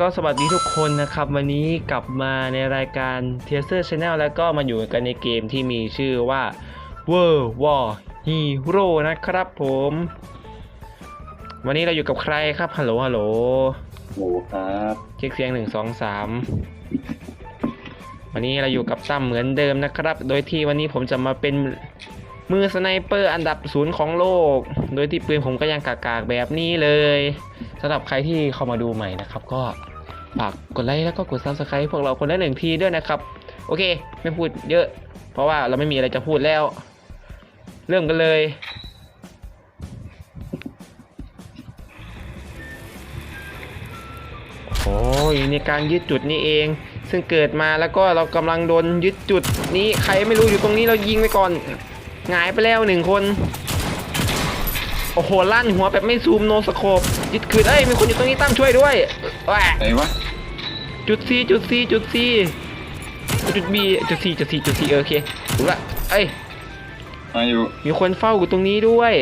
ก็สวัสดีทุกคนนะครับ วันนี้กลับมาในรายการ t e a s e r Channel แล้วก็มาอยู่กันในเกมที่มีชื่อว่า World War Hero นะครับผม วันนี้เราอยู่กับใครครับฮัลโหลฮัลโหลหมูครับเช็คเสียงหนึ่งสองสามวันนี้เราอยู่กับตั้มเหมือนเดิมนะครับ โดยที่วันนี้ผมจะมาเป็น มือสไนเปอร์อันดับศูนย์ของโลก โดยที่ปืนผมก็ยังกากๆแบบนี้เลยสำหรับใครที่เข้ามาดูใหม่นะครับ ก็ฝากกดไลค์แล้วก็กด subscribe พวกเราคนละหนึ่งทีด้วยนะครับ โอเค ไม่พูดเยอะ เพราะว่าเราไม่มีอะไรจะพูดแล้ว เริ่มกันเลยโอ้ยในการยึดจุดนี้เอง ซึ่งเกิดมาแล้วก็เรากำลังโดนยึดจุดนี้ใครไม่รู้อยู่ตรงนี้เรายิงไปก่อน หงายไปแล้วหนึ่งคน โอ้โหลั่นหัวแบบไม่ซูมโนสโคปยึดคืนเอ้ยมีคนอยู่ตรงนี้ตั้มช่วยด้วยแหวะไหนวะจุดซีจุดซีจุดซีจุดบีจุดซีจุดซีจุดซีโอเคถูกละเอ้ยมาอยู่มีคนเฝ้าอยู่ตรงนี้ด้วย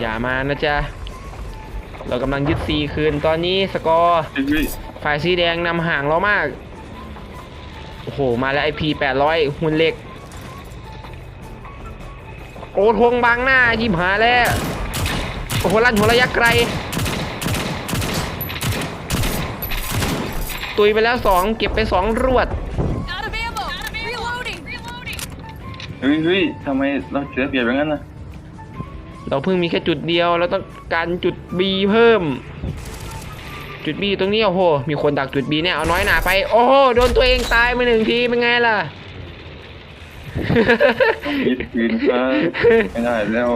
อย่ามานะจ๊ะเรากำลังยึดซีคืนตอนนี้สกอร์เฮ้ยฝ่ายสีแดงนำห่างเรามาก โอ้โห มาแล้วไอพีแปดร้อยหุ่นเหล็ก โอ้ทวงบังหน้ายิมหาแล้ว โอ้โหลั่นหัวระยะไกล ตุยไปแล้วสองเก็บไปสองรวด Out of ammo! Reloading! Reloading! เฮ้ยเฮ้ยทำไมเราเสียเปรียบอย่างนั้นนะเราเพิ่งมีแค่จุดเดียว เราต้องการจุด B เพิ่ม จุด B ตรงนี้โอ้โห มีคนดักจุด B เนี่ยเอาน้อยหนาไป โอ้โหโดนตัวเองตายไปหนึ่งทีเป็นไงล่ะยึดคืนครับไม่ได้แล้ว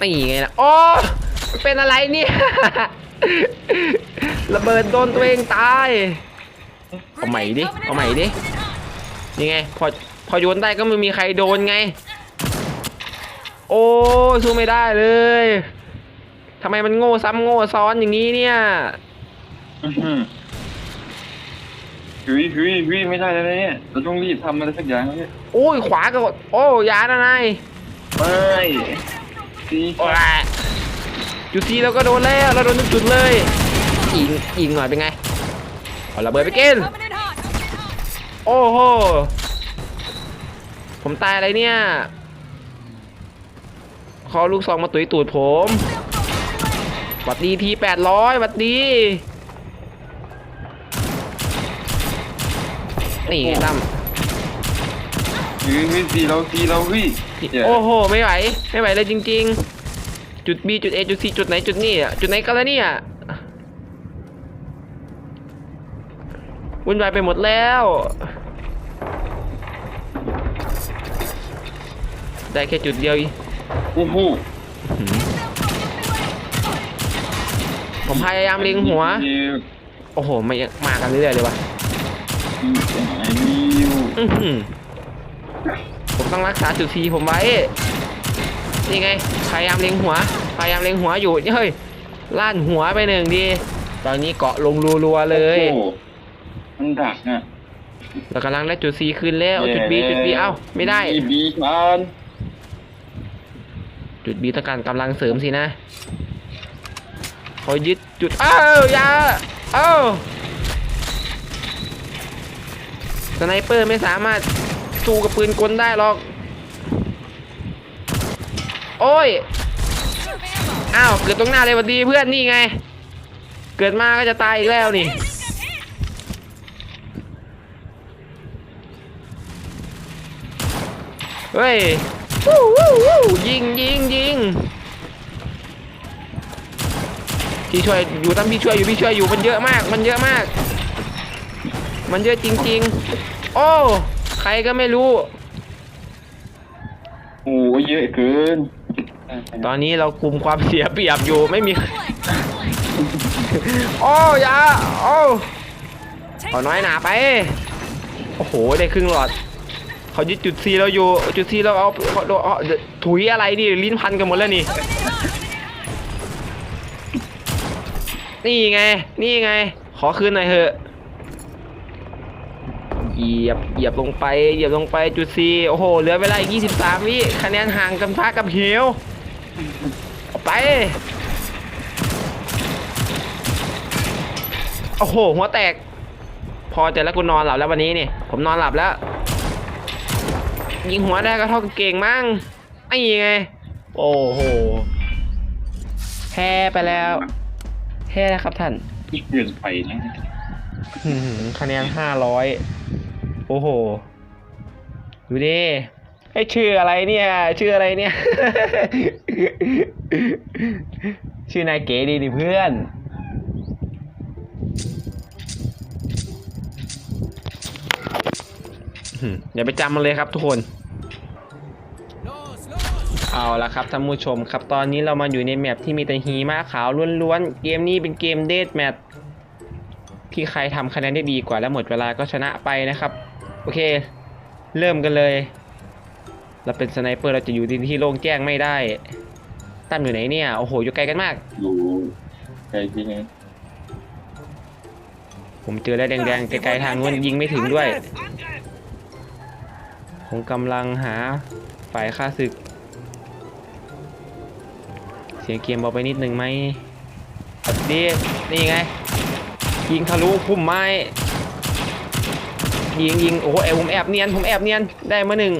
นี่ไงล่ะโอ้มันเป็นอะไรเนี่ย ระเบิดโดนตัวเองตาย เอาใหม่ดิ เอาใหม่ดินี่ไง พอ พอโยนได้ก็ไม่มีใครโดนไง โอ้ยสู้ไม่ได้เลยทำไมมันโง่ซ้ำโง่ซ้อนอย่างนี้เนี่ยอื้อหือเฮ้ยเฮ้ยเฮ้ยไม่ได้แล้วเนี่ยเราต้องรีบทำอะไรสักอย่างแล้วเนี่ยโอ้ยขวาก็โอ้ยานะนายไม่สีโอ้ยจุดทีเราก็โดนแล้วเราโดนทุกจุดเลยยิงยิงหน่อยเป็นไงเอาระเบิดไปกิน Coming in hot! โอ้โหผมตายอะไรเนี่ย ขอลูกซองมาตุยตูดผมหวัดดีทีแปดร้อยหวัดดีนี่ไงตั้มเฮ้ยเฮ้ยสีเราสีเราเฮ้ยเดี๋ยวโอ้โห ไม่ไหว ไม่ไหวเลยจริง ๆ จุด B จุด A จุด C จุดไหนจุดนี่อะจุดไหนกันแล้วเนี่ยวุ่นวายไปหมดแล้ว ได้แค่จุดเดียวอีก โอ้โหผมพยายามเล็งหัวเดี๋ยวโอ้โหไม่มากันเรื่อยๆเลยวะไอ้นิวอื้อหือผมต้องรักษาจุดซีผมไว้ นี่ไง พยายามเล็งหัว พยายามเล็งหัวอยู่ เฮ้ยลั่นหัวไปหนึ่งดี ตอนนี้เกาะลงรัวๆเลยโอ้โหมันดักอะเรากำลังได้จุดซีคืนแล้วเอาจุด B จุด B เอ้า ไม่ได้บีบีมัน จุด B ต้องการกำลังเสริมสินะขายึดจุดอ้าวยาเอ้าสไนเปอร์ไม่สามารถสู้กับปืนกลได้หรอก โอ้ย อ้าว เกิดตรงหน้าเลยวัดดีเพื่อนนี่ไง เกิดมาก็จะตายอีกแล้วนี่ เฮ้ย วู้วู้วู้ยิงยิงยิงพี่ช่วยอยู่ตั้มพี่ช่วยอยู่พี่ช่วยอยู่มันเยอะมาก มันเยอะมาก มันเยอะจริง ๆ โอ้ใครก็ไม่รู้ โอ้โหเยอะเกินตอนนี้เราคุมความเสียเปรียบอยู่ไม่มี โอ้อยาโอ้เอาน้อยหนาไป โอ้โห ได้ครึ่งหลอด เขายึดจุดซีเราอยู่จุดซีเราเอาเขาเอาถุยอะไรนี่ลิ้นพันกันหมดแล้วนี่ นี่ไง นี่ไง ขอคืนหน่อยเถอะเหยียบเหยียบลงไปเหยียบลงไปจุดซีโอ้โหเหลือเวลาอีก23วิคะแนนห่างกันฟ้ากับเหวไปโอ้โหหัวแตก พอใจแล้วกูนอนหลับแล้ววันนี้นี่ ผมนอนหลับแล้ว ยิงหัวได้ก็เท่ากับเก่งมั้งไอ้ไง โอ้โห แพ้ไปแล้วแพ้แล้วครับท่านที่เกินไปนะหืมคะแนนห้าร้อยโอ้โห ดูดิไอ้ชื่ออะไรเนี่ย ชื่ออะไรเนี่ย ชื่อนายเก๋ดีดิเพื่อนอืมอย่าไปจำมันเลยครับทุกคน เอาละครับท่านผู้ชมครับตอนนี้เรามาอยู่ในแมปที่มีแต่หิมะขาวล้วนๆ เกมนี้เป็นเกมเดทแมปที่ใครทำคะแนนได้ดีกว่าและหมดเวลาก็ชนะไปนะครับ โอเค เริ่มกันเลย เราเป็นสไนเปอร์เราจะอยู่ที่โล่งแจ้งไม่ได้ตั้มอยู่ไหนเนี่ยโอ้โหอยู่ไกลกันมากอยู่ไกลที่ไหนผมเจอแล้วแดงๆไกลๆทางนู้นยิงไม่ถึงด้วยผมกำลังหาฝ่ายค่าศึกเสียงเกมเบาไปนิดนึงไหมดีนี่ไง ยิงทะลุพุ่มไม้ยิงยิงโอ้โหแอบผมแอบเนียนผมแอบเนียนได้มาหนึ่ง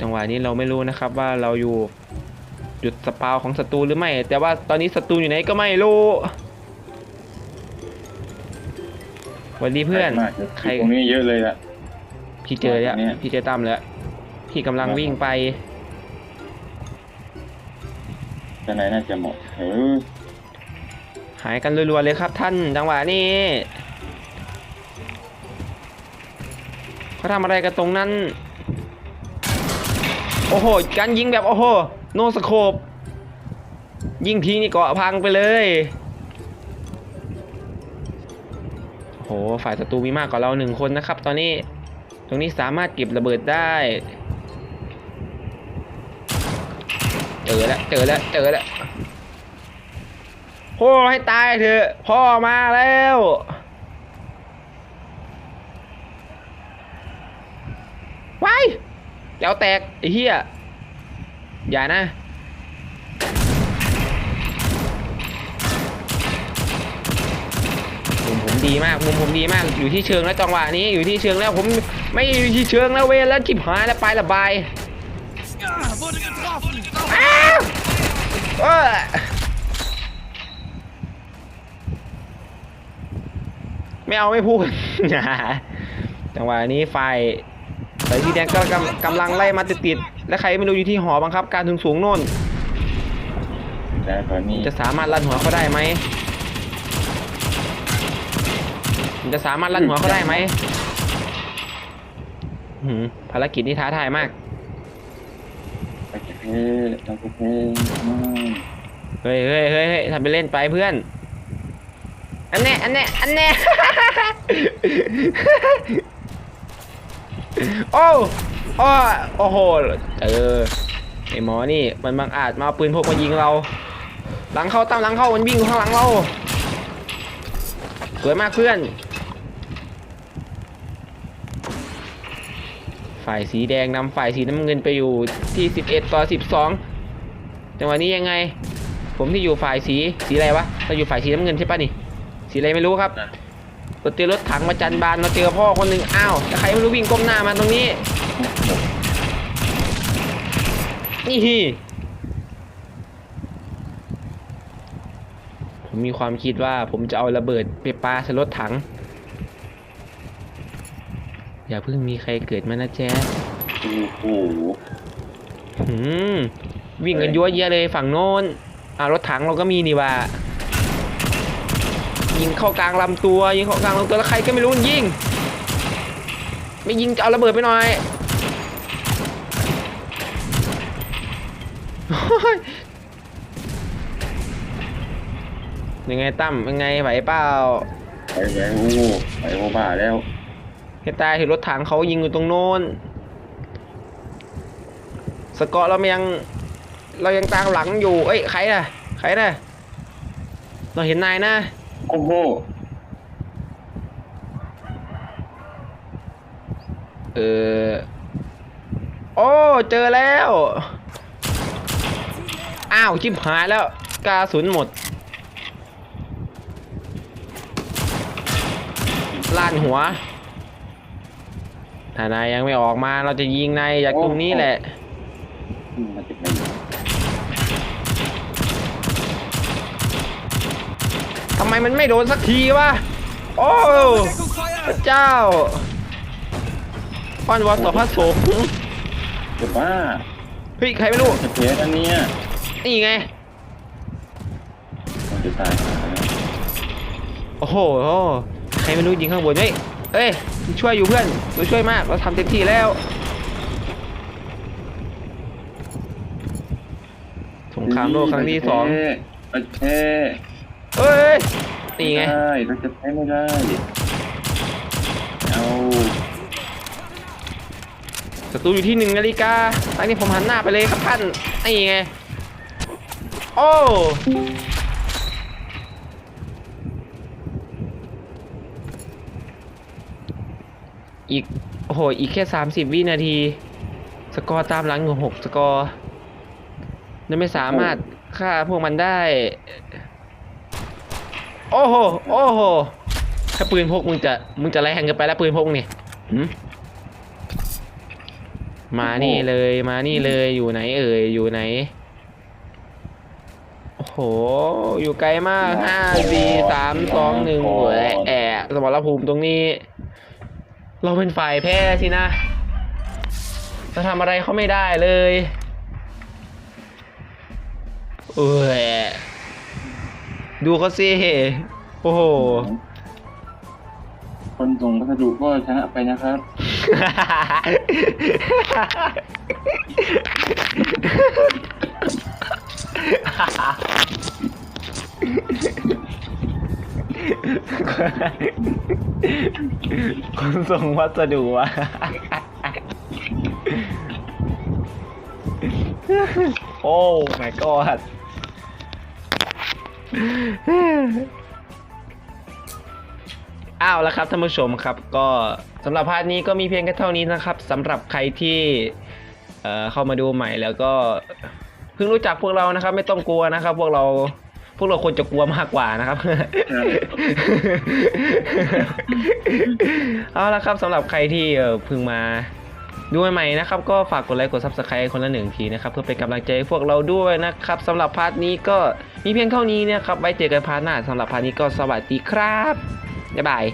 จังหวะนี้เราไม่รู้นะครับว่าเราอยู่จุดสปาวของศัตรูหรือไม่ แต่ว่าตอนนี้ศัตรูอยู่ไหนก็ไม่รู้สวัสดีเพื่อนมากใครตรงนี้เยอะเลยอะพี่เจอแล้วเนี่ยพี่เจอตั้มแล้วพี่กำลังวิ่งไป จะไหนน่าจะหมาะเออหายกันรัวๆเลยครับท่านจังหวะนี้เขาทำอะไรกันตรงนั้น โอ้โห การยิงแบบโอ้โห โนสโคปยิงทีนี่เกาะพังไปเลยโอ้โหฝ่ายศัตรูมีมากกว่าเราหนึ่งคนนะครับ ตอนนี้ ตรงนี้สามารถเก็บระเบิดได้ เจอแล้วเจอแล้วเจอแล้วพ่อให้ตายเถอะพ่อมาแล้วว้ายแล้วแตกไอ้เหี้ยอย่านะมุมผมดีมากมุมผมดีมากอยู่ที่เชิงแล้วจังหวะนี้อยู่ที่เชิงแล้วผมไม่อยู่ที่เชิงแล้วเวแล้วจิบหายแล้วไประบาย อ้าวเอ้อไม่เอาไม่พูด จังหวะนี้ไฟสายสีแดงก็กำกำลังไล่มาติดๆ และใครไม่รู้อยู่ที่หอบังคับการถึงสูงโน่นแต่ตอนนี้จะสามารถลั่นหัวเขาได้ไหมจะสามารถลั่นหัวเขาได้ไหมหืมภารกิจนี้ท้าทายมาก เพ่ไปจะเพ่เฮ้ยเฮ้ยเฮ้ยเฮ้ยทำไปเล่นไปเพื่อน อันแน่อันแน่อันแน่ โอ้โอ้โอ้โห เออ ไอหมอนี่มันบังอาจมาเอาปืนพกมายิงเรา หลังเข้าตามหลังเข้ามันวิ่งอยู่ข้างหลังเรา สวยมากเพื่อน ฝ่ายสีแดงนำฝ่ายสีน้ำเงินไปอยู่ที่ 11 ต่อ 12 จังหวะนี้ยังไง ผมที่อยู่ฝ่ายสีสีอะไรวะเราอยู่ฝ่ายสีน้ำเงินใช่ปะนี่ สีอะไรไม่รู้ครับเราเจอรถถังมาจันบานเราเจอพ่อคนหนึ่งอ้าวแล้วใครไม่รู้วิ่งก้มหน้ามาตรงนี้ นี่ฮีผมมีความคิดว่าผมจะเอาระเบิดไปปาใส่รถถัง อย่าเพิ่งมีใครเกิดมานะแจ๊สโอ้โหหืมวิ่งกันยั่วเยะเลยฝั่งโน้นอ่ารถถังเราก็มีนี่ว่ายิงเข้ากลางลำตัว ยิงเข้ากลางลำตัวแล้วใครก็ไม่รู้ยิง ไม่ยิงจะเอาระเบิดไปหน่อยโอ้ยยังไงตั้มยังไงไหวเปล่าไปไปโอ้โหไปโอบ้าแล้ว เฮตายเห็นรถถังเขายิงอยู่ตรงโน้น สกอตเรายัง เรายังตามหลังอยู่ เอ้ย ใครน่ะ ใครน่ะ เราเห็นนายนะ โอ้โห เออ โอ้ เจอแล้ว อ้าวจิ้มหายแล้ว กาสุนหมดลานหัว ถ้านายยังไม่ออกมาเราจะยิงนายจากตรงนี้แหละอืมมาจากไหนทำไมมันไม่โดนสักทีวะ โอ้พระเจ้าป้อนวอนต่อพระสงฆ์เดี๋ยวว่าเฮ้ยใครไม่รู้จะเพสอันเนี้ยนี่ไงมันจะตายหาแล้วโอ้โห ใครไม่รู้ยิงข้างบนเฮ้ย เอ้ยช่วยอยู่เพื่อนเราช่วยมากเราทำเต็มที่แล้วสงครามโลกครั้งที่สองโอเคเอ้ยนี่ไงไม่ได้เราจะแพ้ไม่ได้เอาศัตรูอยู่ที่หนึ่งนาฬิกาตั้งนี้ผมหันหน้าไปเลยครับท่านนี่ไงโอ้ อีกโอ้โหอีกแค่สามสิบวินาที สกอร์ตามหลังอยู่หกสกอร์ยังไม่สามารถฆ่าพวกมันได้ โอ้โหโอ้โหถ้าปืนพกมึงจะมึงจะแรงกินไปแล้วปืนพกนี่มานี่เลยมานี่เลยอยู่ไหนเอ่ยอยู่ไหนโอ้โห อยู่ไกลมากห้าสี่สามสองหนึ่งแอะสมรภูมิตรงนี้ เราเป็นฝ่ายแพ้สินะเราทำอะไรเขาไม่ได้เลยเอ้ยดูเขาสิโอ้โห คนส่งพัสดุก็ชนะไปนะครับ คนส่งวัสดุอะโอ้ my god อ้าวแล้วครับท่านผู้ชมครับ ก็สำหรับพาร์ทนี้ก็มีเพียงแค่เท่านี้นะครับสำหรับใครที่เอ่อเข้ามาดูใหม่แล้วก็เพิ่งรู้จักพวกเรานะครับ ไม่ต้องกลัวนะครับ พวกเรา พวกเราควรจะกลัวมากกว่านะครับ เอาละครับสำหรับใครที่เอ่อเพิ่งมาดูใหม่ๆนะครับ ก็ฝากกดไลค์กด subscribe คนละหนึ่งทีนะครับ เพื่อเป็นกำลังใจให้พวกเราด้วยนะครับสำหรับพาร์ทนี้ก็มีเพียงเท่านี้นะครับ ไว้เจอกันพาร์ทหน้าสำหรับพาร์ทนี้ก็สวัสดีครับ บ๊ายบาย